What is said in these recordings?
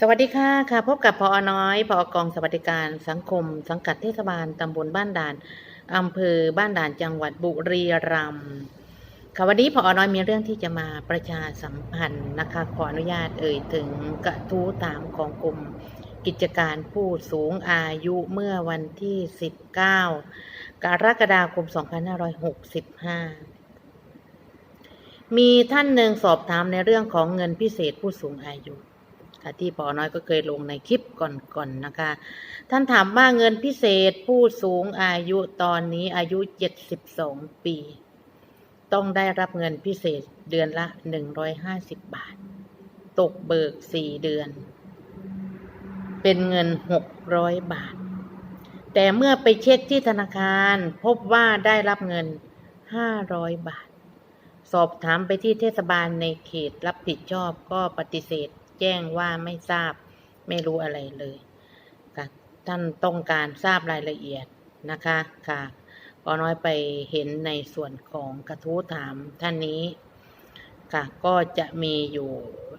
สวัสดีค่ะค่ะ พบกับพอน้อยพอกองสวัสดิการสังคม สังกัดเทศบาลตำบลบ้านด่านอำเภอบ้านด่านจังหวัดบุรีรัมย์ค่ะวันนี้พอน้อยมีเรื่องที่จะมาประชาสัมพันธ์นะคะ ขออนุญาตเอ่ยถึงกระทู้ตามของกลุ่มกิจการผู้สูงอายุเมื่อวันที่ 19 กรกฎาคม 2565มีท่านหนึ่งสอบถามในเรื่องของเงินพิเศษผู้สูงอายุ ที่ปอน้อยก็เคยลงในคลิปก่อนๆนะคะ ท่านถามว่าเงินพิเศษผู้สูงอายุตอนนี้อายุ 72 ปี ต้องได้รับเงินพิเศษเดือนละ 150 บาท ตกเบิก 4 เดือน เป็นเงิน 600 บาท แต่เมื่อไปเช็คที่ธนาคารพบว่าได้รับเงิน 500 บาท สอบถามไปที่เทศบาลในเขตรับผิดชอบก็ปฏิเสธ แจ้งว่าไม่ทราบไม่รู้อะไรเลยค่ะท่านต้องการทราบรายละเอียดนะคะค่ะพอน้อยไปเห็นในส่วนของกระทู้ถามท่านนี้ค่ะก็จะมีอยู่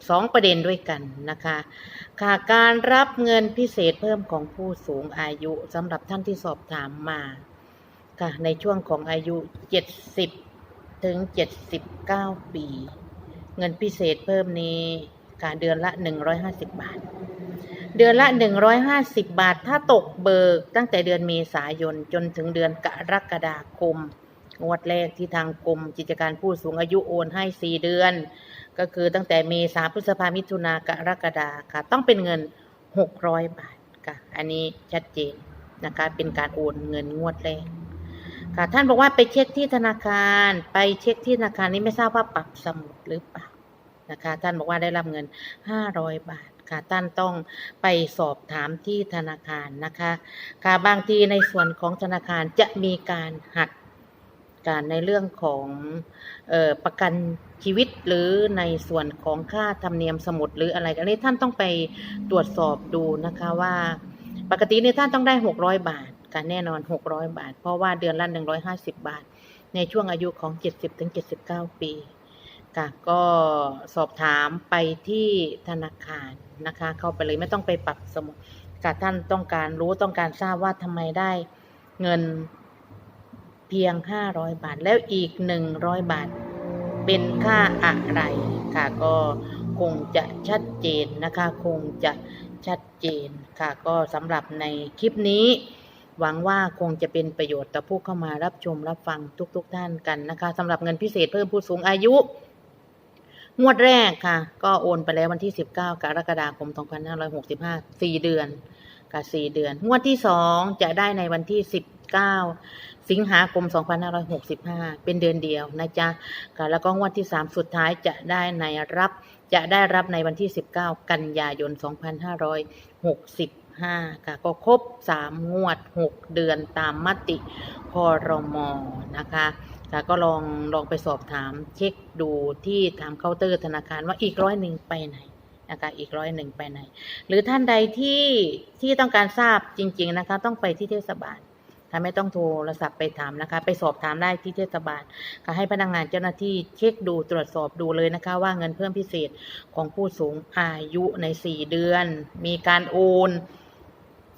สองประเด็นด้วยกันนะคะค่ะการรับเงินพิเศษเพิ่มของผู้สูงอายุสำหรับท่านที่สอบถามมาค่ะในช่วงของอายุ 70 ถึง 79 ปี เงินพิเศษเพิ่มนี้ การเดือนละ 150 บาท เดือนละ 150 บาท ถ้าตกเบิกตั้งแต่เดือนเมษายนจนถึงเดือนกรกฎาคม งวดแรกที่ทางกรมกิจการผู้สูงอายุโอนให้ 4 เดือน ก็คือตั้งแต่เมษาพฤษภามิถุนากรกฎาค่ะ ต้องเป็นเงิน 600 บาทค่ะ อันนี้ชัดเจนนะคะ เป็นการโอนเงินงวดแรกค่ะท่านบอกว่าไปเช็คที่ธนาคาร ไปเช็คที่ธนาคารนี้ไม่ทราบว่าปรับสมุดหรือเปล่า นะคะ ท่านบอกว่าได้รับเงิน 500 บาทค่ะท่านต้องไปสอบถามที่ธนาคารนะคะค่ะบางทีในส่วนของธนาคารจะมีการหักการในเรื่องของออประกันชีวิตหรือในส่วนของค่าธรรมเนียมสมุดหรืออะไรกันนี้ท่านต้องไปตรวจสอบดูนะคะว่า ปกติเนี่ยท่านต้องได้ 600 บาทค่ะแน่นอน 600 บาท เพราะว่าเดือนละ150 บาท ในช่วงอายุของ 70-79 ปี ค่ะก็สอบถามไปที่ธนาคารนะคะ เข้าไปเลยไม่ต้องไปปรับสมุดค่ะท่านต้องการรู้ต้องการทราบว่าทำไมได้เงินเพียง 500 บาท แล้วอีก 100 บาท เป็นค่าอะไรค่ะก็คงจะชัดเจนนะคะ คงจะชัดเจนค่ะ ก็สำหรับในคลิปนี้ หวังว่าคงจะเป็นประโยชน์ต่อผู้เข้ามารับชมรับฟังทุกๆทท่านกันนะคะสำหรับเงินพิเศษเพิ่มผู้สูงอายุ งวดแรกค่ะ ก็โอนไปแล้ววันที่ 19 กรกฎาคม 2565 4 เดือนกับ 4 เดือน งวดที่ 2 จะได้ในวันที่ 19 สิงหาคม 2565 เป็นเดือนเดียวนะจ๊ะค่ะแล้วก็งวดที่ 3 สุดท้ายจะได้ในรับ จะได้รับในวันที่ 19 กันยายน 2565 ค่ะก็ครบ 3 งวด 6 เดือนตามมติคอรมอนะคะ ค่ะก็ลองลองไปสอบถามเช็คดูที่ถามเคาน์เตอร์ธนาคารว่าอีกร้อยหนึ่งไปไหนนะคะอีกร้อยหนึ่งไปไหน หรือท่านใดที่ที่ต้องการทราบจริง ๆนะคะ ต้องไปที่เทศบาลค่ะไม่ต้องโทรศัพท์ไปถามนะคะ ไปสอบถามได้ที่เทศบาลค่ะให้พนักงานเจ้าหน้าที่เช็คดูตรวจสอบดูเลยนะคะ ว่าเงินเพิ่มพิเศษของผู้สูงอายุใน 4 เดือน มีการโอน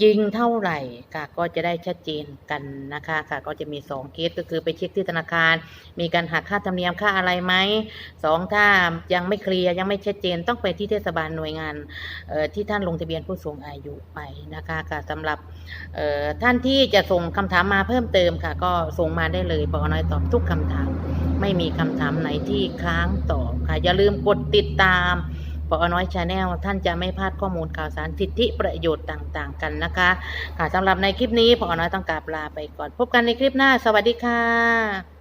จริงเท่าไหร่ค่ะก็จะได้ชัดเจนกันนะคะค่ะก็จะมี2เคสก็คือไปเช็คที่ธนาคาร มีการหักค่าธรรมเนียมค่าอะไรไหมสองถ้ายังไม่เคลียร์ยังไม่ชัดเจนต้องไปที่เทศบาลหน่วยงานที่ท่านลงทะเบียนผู้สูงอายุไปนะคะค่ะสำหรับท่านที่จะส่งคำถามมาเพิ่มเติมค่ะ ก็ส่งมาได้เลยปอน้อยตอบทุกคำถาม ไม่มีคำถามไหนที่ค้างตอบค่ะอย่าลืมกดติดตาม ปอน้อยชาแนลท่านจะไม่พลาดข้อมูลข่าวสารสิทธิประโยชน์ต่างๆ กันนะคะ ค่ะสำหรับในคลิปนี้ปอน้อยต้องกราบลาไปก่อน พบกันในคลิปหน้า สวัสดีค่ะ